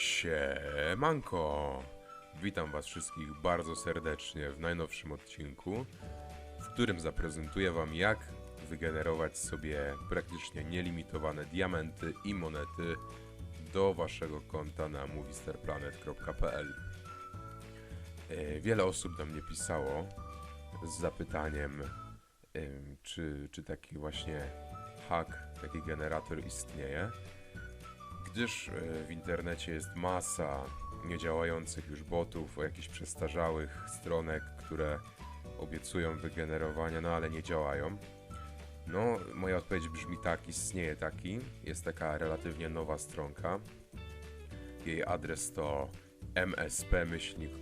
Siemanko! Witam Was wszystkich bardzo serdecznie w najnowszym odcinku, w którym zaprezentuję Wam jak wygenerować sobie praktycznie nielimitowane diamenty i monety do Waszego konta na moviestarplanet.pl. E, Wiele osób do mnie pisało z zapytaniem, em, czy, czy taki właśnie hack, taki generator istnieje gdyż e, w internecie jest masa niedziałających już botów, o jakichś przestarzałych stronek, które obiecują wygenerowanie, no ale nie działają. No, moja odpowiedź brzmi tak, istnieje taki, jest taka relatywnie nowa stronka. Jej adres to msp-kody.pl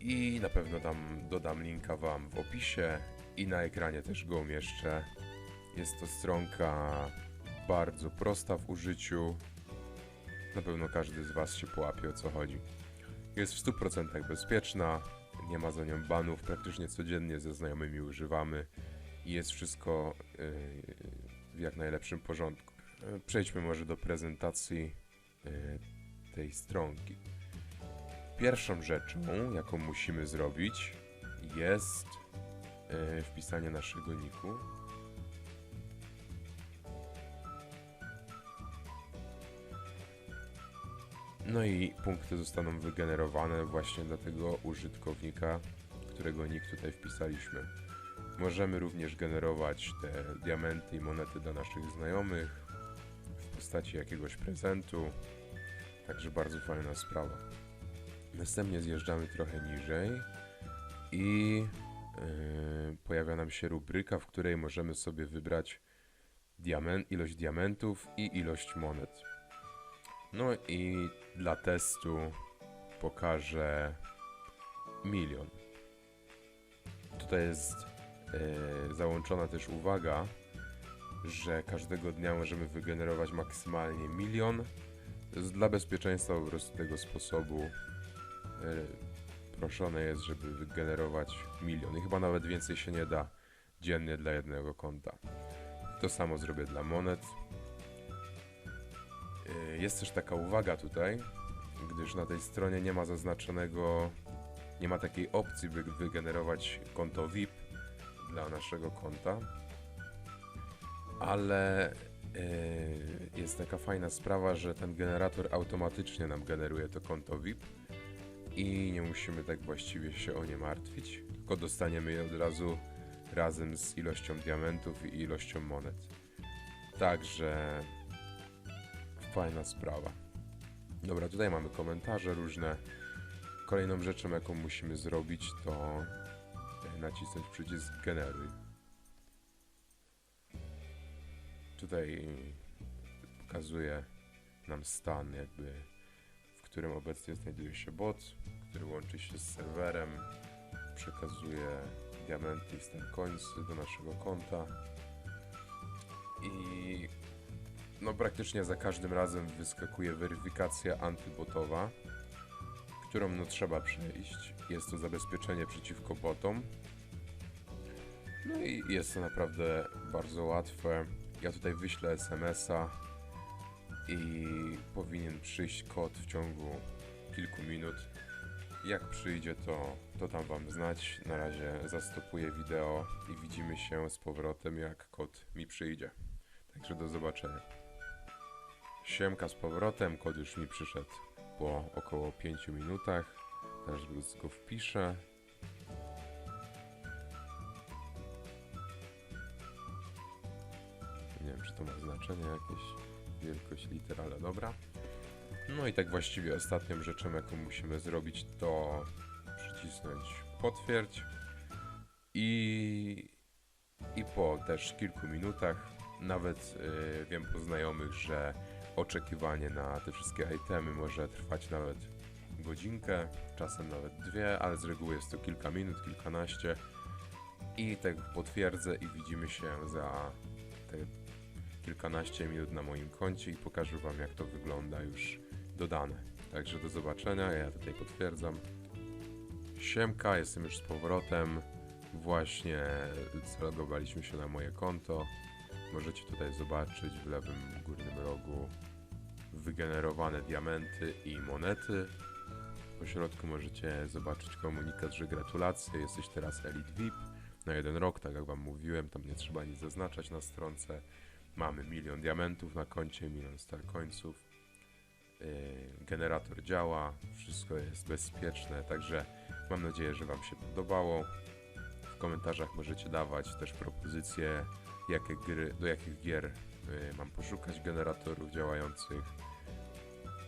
i na pewno dam, dodam linka Wam w opisie i na ekranie też go umieszczę. Jest to stronka bardzo prosta w użyciu. Na pewno każdy z Was się połapie o co chodzi. Jest w 100% bezpieczna, nie ma za nią banów, praktycznie codziennie ze znajomymi używamy i jest wszystko yy, w jak najlepszym porządku. Przejdźmy może do prezentacji yy, tej stronki. Pierwszą rzeczą, jaką musimy zrobić, jest yy, wpisanie naszego niku. No i punkty zostaną wygenerowane właśnie dla tego użytkownika, którego nick tutaj wpisaliśmy. Możemy również generować te diamenty i monety dla naszych znajomych w postaci jakiegoś prezentu. Także bardzo fajna sprawa. Następnie zjeżdżamy trochę niżej i yy, pojawia nam się rubryka, w której możemy sobie wybrać ilość diamentów i ilość monet. No i dla testu pokażę milion. Tutaj jest e, załączona też uwaga, że każdego dnia możemy wygenerować maksymalnie milion. Dla bezpieczeństwa po prostu tego sposobu e, proszone jest, żeby wygenerować milion. I chyba nawet więcej się nie da dziennie dla jednego konta. To samo zrobię dla monet. Jest też taka uwaga tutaj, gdyż na tej stronie nie ma zaznaczonego, nie ma takiej opcji, by wygenerować konto VIP dla naszego konta, ale y, jest taka fajna sprawa, że ten generator automatycznie nam generuje to konto VIP i nie musimy tak właściwie się o nie martwić, tylko dostaniemy je od razu razem z ilością diamentów i ilością monet. Także fajna sprawa. Dobra, tutaj mamy komentarze różne. Kolejną rzeczą, jaką musimy zrobić, to e, nacisnąć przycisk generuj. Tutaj pokazuje nam stan, jakby w którym obecnie znajduje się bot, który łączy się z serwerem, przekazuje diamenty i starcoinsy do naszego konta i no praktycznie za każdym razem wyskakuje weryfikacja antybotowa, którą no trzeba przejść. Jest to zabezpieczenie przeciwko botom. No i jest to naprawdę bardzo łatwe. Ja tutaj wyślę SMS-a i powinien przyjść kod w ciągu kilku minut. Jak przyjdzie, to, to tam Wam znać. Na razie zastopuję wideo i widzimy się z powrotem, jak kod mi przyjdzie. Także do zobaczenia. Siemka z powrotem, kod już mi przyszedł po około 5 minutach. Teraz go wpiszę. Nie wiem, czy to ma znaczenie jakieś, wielkość liter, ale dobra. No i tak właściwie ostatnią rzeczą, jaką musimy zrobić, to przycisnąć potwierdź i, i po też kilku minutach, nawet y, wiem po znajomych, że oczekiwanie na te wszystkie itemy może trwać nawet godzinkę, czasem nawet dwie, ale z reguły jest to kilka minut, kilkanaście. I tak potwierdzę i widzimy się za te kilkanaście minut na moim koncie i pokażę Wam jak to wygląda już dodane. Także do zobaczenia, ja tutaj potwierdzam. Siemka, jestem już z powrotem. Właśnie zalogowaliśmy się na moje konto. Możecie tutaj zobaczyć w lewym górnym rogu wygenerowane diamenty i monety. Po środku możecie zobaczyć komunikat, że gratulacje, jesteś teraz Elite VIP na jeden rok, tak jak wam mówiłem, tam nie trzeba nic zaznaczać na stronce. Mamy milion diamentów na koncie, milion star końców. Yy, generator działa, wszystko jest bezpieczne, także mam nadzieję, że wam się podobało. W komentarzach możecie dawać też propozycje, jakie gry, do jakich gier y, mam poszukać generatorów działających.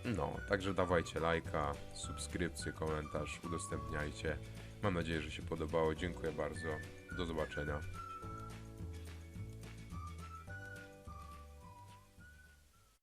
No, także dawajcie lajka, subskrypcję, komentarz, udostępniajcie. Mam nadzieję, że się podobało. Dziękuję bardzo. Do zobaczenia.